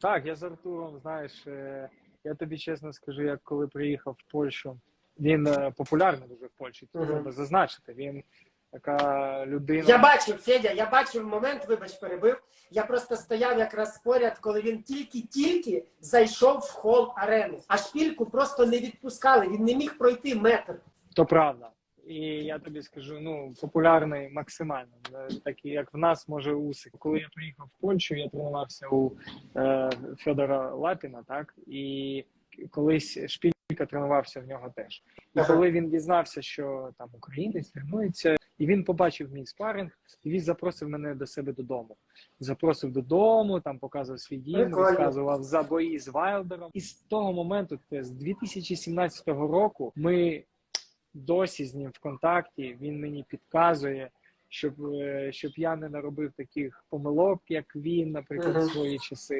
Так, я з Артуром, знаєш, е, я тобі чесно скажу, як коли приїхав в Польщу, він е, популярний дуже в Польщі, Мгм. треба зазначити. Він така людина. Я бачив, Федя, я бачив момент, вибач, перебив. Я просто стояв якраз поряд, коли він тільки-тільки зайшов в хол арени. А шпільку просто не відпускали. Він не міг пройти метр. То правда. І я тобі скажу, ну популярний максимально, такий як в нас може Усик. Коли я приїхав в Польщу, я тренувався у е, Федора Лапіна, так і колись Шпілька тренувався в нього теж. І коли він дізнався, що там українець тренується, і він побачив мій спаринг, і він запросив мене до себе додому. Запросив додому, там показував свій дім, розказував за бої з Вайлдером. І з того моменту, з 2017 року, ми досі з ним в контакті. Він мені підказує, щоб, е, щоб я не наробив таких помилок, як він, наприклад, в свої часи.